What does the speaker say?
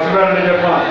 చెప్పండి చెప్పండి.